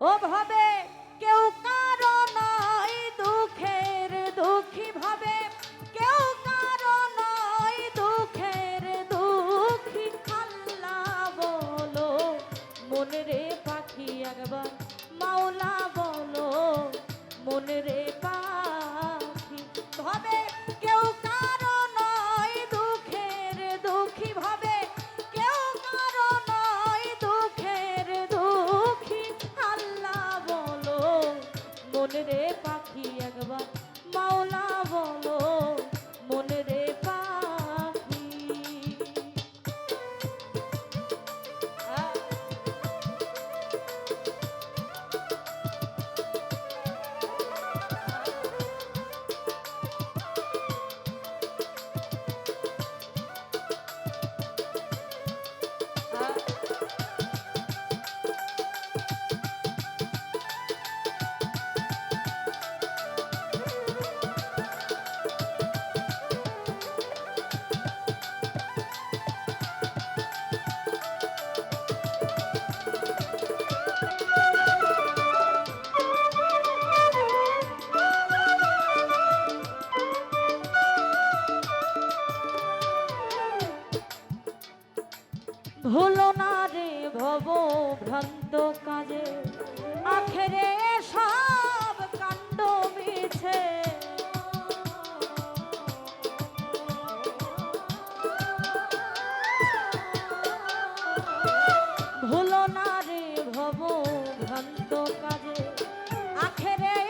Opa, Roberto! ভুলো না রে ভব ভ্রান্ত কাজে। আখেরে সব কাণ্ড মিছে। ভুলো না রে ভব ভ্রান্ত কাজে। আখেরে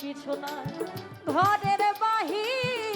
কিছু না ঘরের বাহির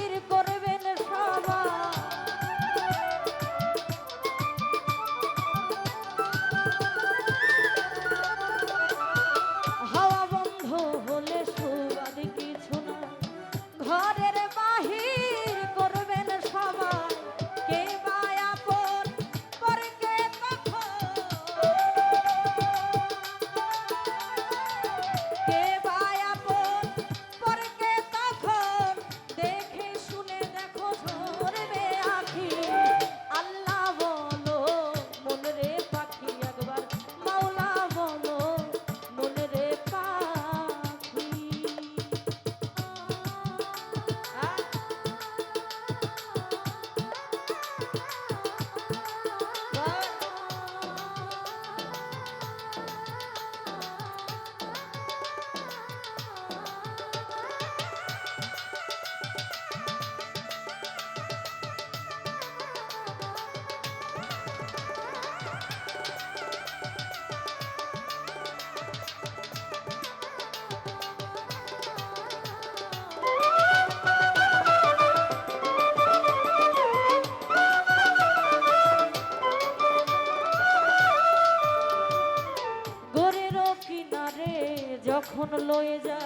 এখন লয়ে যা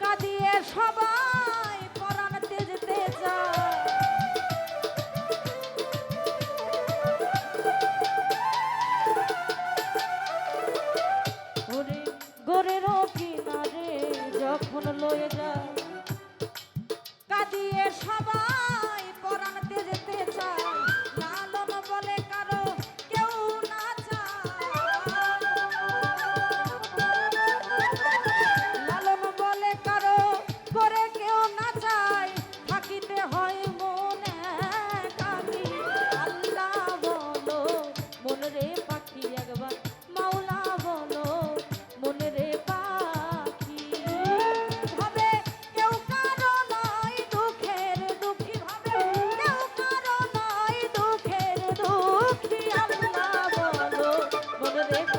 কাঁদিয়ে সব 네.